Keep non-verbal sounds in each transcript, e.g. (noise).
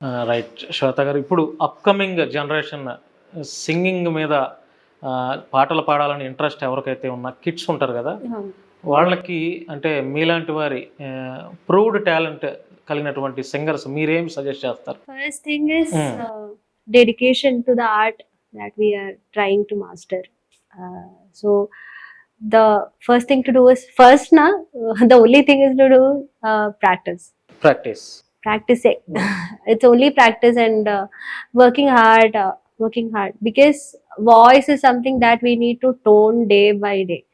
Right. శ్వేత గారు ఇప్పుడు upcoming generation singing మీద పాటలు పాడాలని ఇంట్రెస్ట్ ఎవరికైతే ఉన్న కిట్స్ ఉంటారు కదా వాళ్ళకి అంటే మీలాంటి వారి ప్రూవ్డ్ టాలెంట్ కలిగినటువంటి సింగర్స్ మీరేం సజెస్ట్ చేస్తారు? Dedication art that to master so the first thing to do first only thing practice practice Practicing—it's (laughs) only practice and uh, working hard, uh, working hard because voice is something that we need to tone day by day.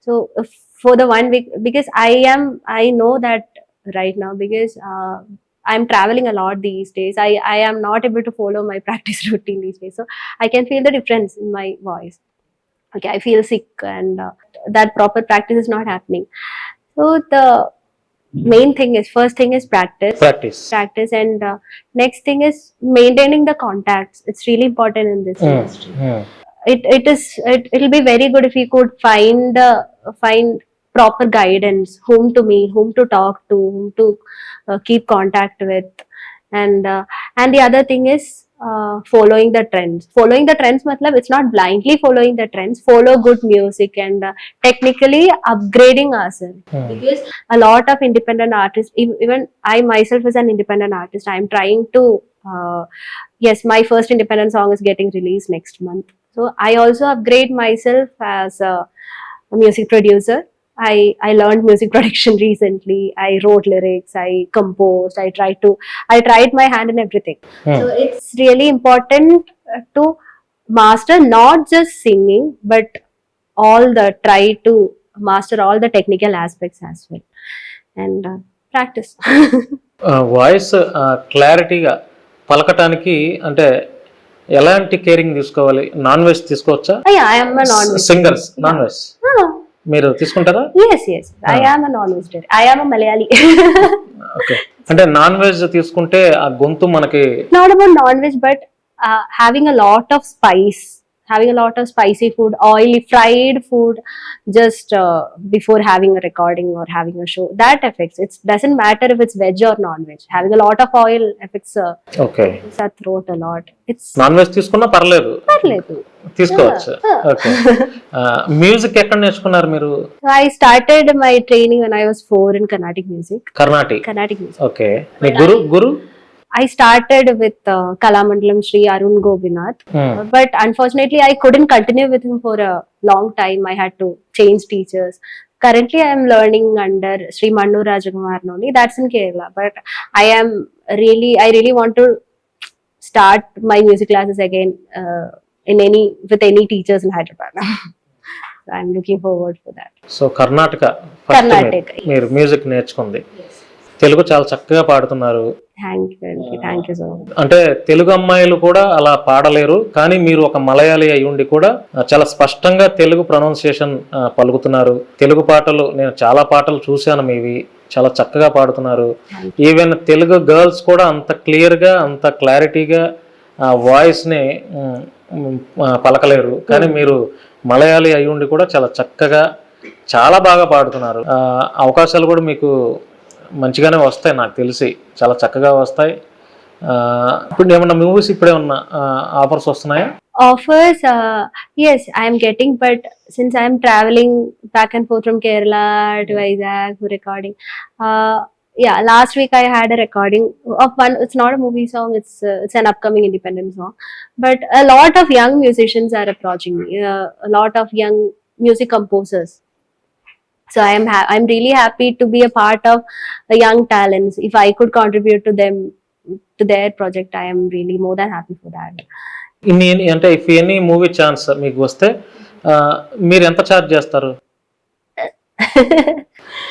So if, for the one week, because I am, I know that right now because uh, I'm traveling a lot these days. I, I am not able to follow my (laughs) practice routine these days. So I can feel the difference in my voice. Okay, I feel sick and uh, that proper practice is not happening. So the main thing is first thing is practice. Practice. Practice and uh, next thing is maintaining the contacts. It's really important in this Mm, industry. Hmm. It it is it, it'll be very good if you could find uh, find proper guidance whom to meet whom to talk to whom to uh, keep contact with. And uh, and the other thing is following the trends. Following the trends, matlab it's not blindly following the trends. Follow good music and uh, technically upgrading ourselves. Because a lot of independent artists even i myself as an independent artist. I'm trying to uh, yes my first independent song is getting released next month. So i also upgrade myself as a music producer i i learned music production recently i wrote lyrics i composed i tried to i tried my hand in everything so it's really important uh, to master not just singing but all the try to master all the technical aspects as well and uh, practice voice క్లారిటీగా పలకటానికి అంటే ఎలాంటి caring తీసుకోవాలి non veg తీసుకోవచ్చా yeah i am a non singers non veg oh, మీరు తీసుకుంటారా yes yes i Ah. am a non-vegetarian i am a malayali okay అంటే non veg తీసుకుంటే ఆ గొంతు మనకి not about non-veg but uh, having a lot of spice having a lot of spicy food oily fried food just uh, before having a recording or having a show that affects it doesn't matter if it's veg or non-veg having a lot of oil affects uh, okay affects our throat a lot it's non veg తీసుకున్నా పర్లేదు parledu. తీసుకోవచ్చు Ah, ah. Okay music ఎక్కడ నేర్చుకున్నారు మీరు I started my training when I was four in Carnatic music. Carnatic Carnatic music. Okay me guru guru I started with uh, Kalamandalam Sri Arun Gobinath, Hmm. but unfortunately I couldn't continue with him for a long time. I had to change teachers. Currently, I am learning under Sri Mannu Rajakumar Noni. That's in Kerala, but I am really, I really want to start my music classes again uh, in any with any teachers in Hyderabad. so I'm looking forward for that. So Karnataka first Karnataka, మీరు- మీరు music నేర్చుకుంది తెలుగు చాలా చక్కగా పాడుతున్నారు. అంటే తెలుగు అమ్మాయిలు కూడా అలా పాడలేరు కానీ మీరు ఒక మలయాళీ అయి ఉండి కూడా చాలా స్పష్టంగా తెలుగు ప్రొనౌన్సియేషన్ పలుకుతున్నారు. తెలుగు పాటలు నేను చాలా పాటలు చూశాను మీవి చాలా చక్కగా పాడుతున్నారు. ఈవెన్ తెలుగు గర్ల్స్ కూడా అంత క్లియర్గా అంత క్లారిటీగా ఆ వాయిస్ని పలకలేరు. కానీ మీరు మలయాళీ అయి ఉండి కూడా చాలా చక్కగా చాలా బాగా పాడుతున్నారు. అవకాశాలు కూడా మీకు మంచిగానే వస్తాయి నాకు తెలిసి చాలా చక్కగా వస్తాయి ఇప్పుడు ఏమన్నా మూవీస్ ఇప్పుడే ఉన్న ఆఫర్స్ వస్తున్నాయా offers uh, yes i am getting but since i am traveling back and forth from kerala to Vizag for recording uh, yeah last week i had a recording of one it's not a movie song it's uh, it's an upcoming independent song but a lot of young musicians so i am ha- i'm really happy to be a part of the young talents if i could contribute to them to their project i am really more than happy for that ఇన్ని అంటే if any movie chance మీకు వస్తే ఆ, మీరు ఎంత charge చేస్తారు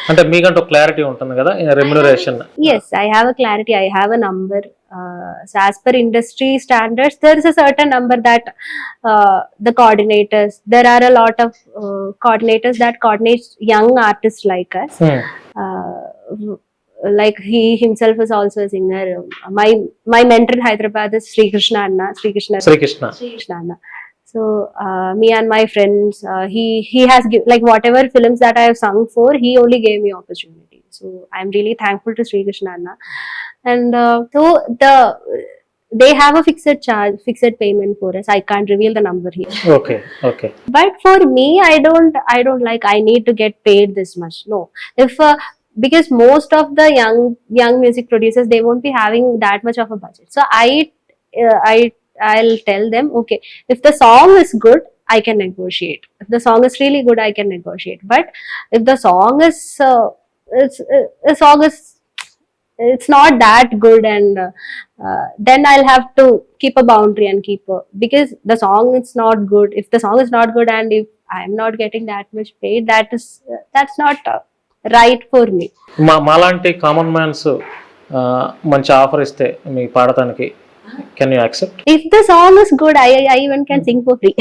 అంటే మీకంటే క్లారిటీ ఉంటుంది కదా remuneration Yes, I have a clarity. I have a number. uh, so as per industry standards there is a certain number that uh, the coordinators there are a lot of uh, coordinators that coordinates young artists like us. Hmm. uh, like he himself is also a singer. My my mentor in hyderabad is sri krishna anna sri krishna sri krishna sri krishna anna. So uh, me and my friends uh, he he has give, like whatever films that i have sung for he only gave me opportunity. So i'm really thankful to sri krishna anna and uh, so the they have a fixed charge, fixed payment for us. I can't reveal the number here. Okay, okay. But for me, I don't, I don't like. I need to get paid this much. No, if uh, because most of the young young music producers they won't be having that much of a budget. So I, uh, I, I'll tell them, okay, if the song is good, I can negotiate. If the song is really good, I can negotiate. But if the song is, uh, it's, uh, song is it's not that good and uh, uh, then i'll have to keep a boundary and keep a, because the song is not good if the song is not good and if i'm not getting that much paid that is uh, that's not uh, right for me మా మాలాంటి common man's మంచి offer ఇస్తే మీకు పాడటానికి can you accept if the song is good i i even can sing for free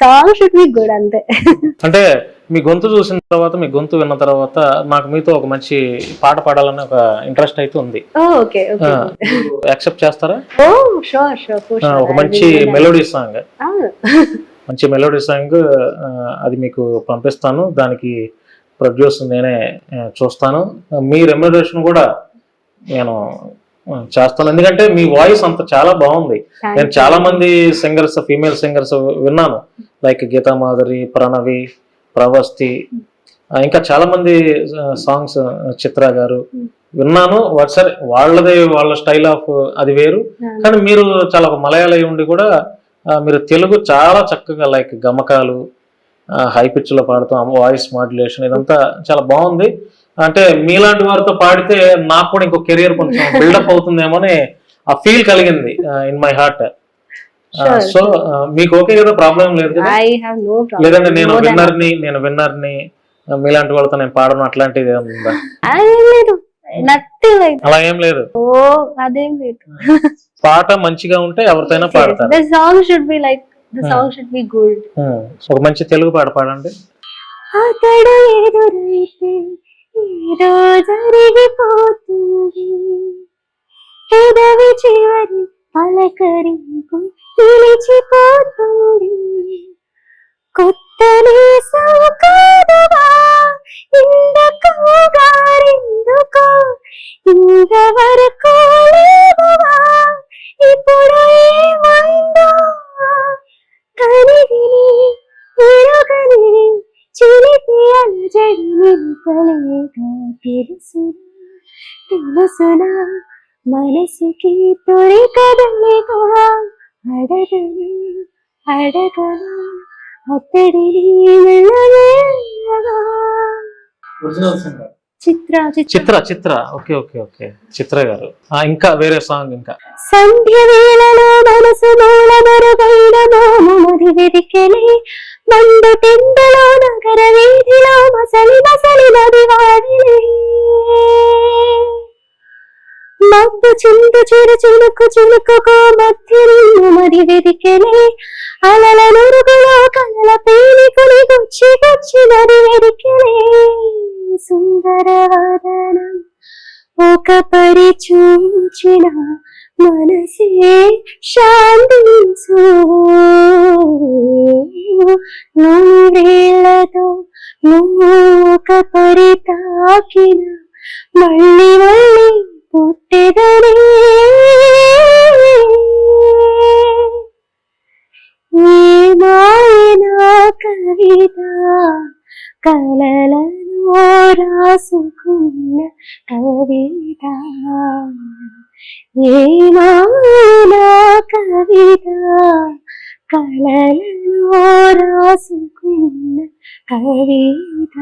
song should be good ante అంటే మీ గొంతు చూసిన తర్వాత మీ గొంతు విన్న తర్వాత నాకు మీతో ఒక మంచి పాట పాడాలని ఒక ఇంట్రెస్ట్ అయితే ఉంది. యాక్సెప్ట్ చేస్తారా? ఒక మంచి. Melody song. మంచి మెలోడీ సాంగ్ అది మీకు పంపిస్తాను. దానికి ప్రొడ్యూస్ నేనే చూస్తాను. మీ రెమ్యునరేషన్ కూడా నేను చేస్తాను. ఎందుకంటే మీ వాయిస్ అంత చాలా బాగుంది. నేను. చాలా మంది సింగర్స్ ఫీమేల్ సింగర్స్ విన్నాను. లైక్ గీతా మాధురి ప్రణవి ప్రవస్తి ఇంకా చాలా మంది సాంగ్స్ చిత్ర గారు విన్నాను వా- సరే వాళ్ళది వాళ్ళ స్టైల్ ఆఫ్ అది వేరు. కానీ మీరు చాలా ఒక మలయాళీ ఉండి కూడా మీరు తెలుగు చాలా చక్కగా లైక్ గమకాలు హై పిచ్లో పాడుతాం వాయిస్ మాడ్యులేషన్ ఇదంతా చాలా బాగుంది అంటే మీలాంటి వారితో పాడితే నాకు కూడా ఇంకో కెరియర్ కొంచెం బిల్డప్ అవుతుందేమో అని ఆ ఫీల్ కలిగింది ఇన్ మై హార్ట్. సో మీకు ఓకే కదా ప్రాబ్లం లేదు లేదంటే నేను విన్నర్ని నేను విన్నర్ని మీలాంటి వాళ్ళతో నేను పాడను అట్లాంటిది లేదు. నథింగ్ లైక్ అలా ఏం లేదు. ఓ అదేం లేదు. పాట మంచిగా ఉంటే ఎవరితైనా పాడతారు. The song should be like the. Song should be good ఒక మంచి తెలుగు పాట పాడండి. అతడు ఎదురైతే ఏదో జరిగిపోతుంది. చివరి పలకరింపు నిలిచిపోతుంది. కొత్త నేసం కాదవా? ఇందకు గారెందుకో? ఇంతవరకు ఇప్పుడు ఏమైందో? కనివిని ఎరుగని చిలిపి అలజడి నిలుపలేక తెలుసునా తెలుసునా? మనసుకి తొలి కదలిగా అడగను అడగను Chitra Chitra Chitra. Chitra okay okay okay. Chitra garu. ఆ, ఇంకా వేరే సాంగ్ ఇంకా. సంధ్య వేళలో మనసు మూల మరుగైన మోము మది వెదికెలి. మండు టెండలో నగర వీధిలో మసలి మసలి నది మబ్బు చిందు చిరు చినుకు మధ్య నిన్ను మది వెదికెలి అలల నురుగులో కలల పేలికుని గుచ్చి గుచ్చి మరి వెదికెనే. సుందర వదనం ఒక పరి చూచిన మనసే శాంతించు నూరేళ్ళతో నువ్వు ఒక పరి తాకిన మళ్ళీ మళ్ళీ പൊട്ടിതരേ കവിത കലലോരാസുകുന്ന കവിത. ഏമാന കവിത കലലോരാസുകുന്ന കവിത.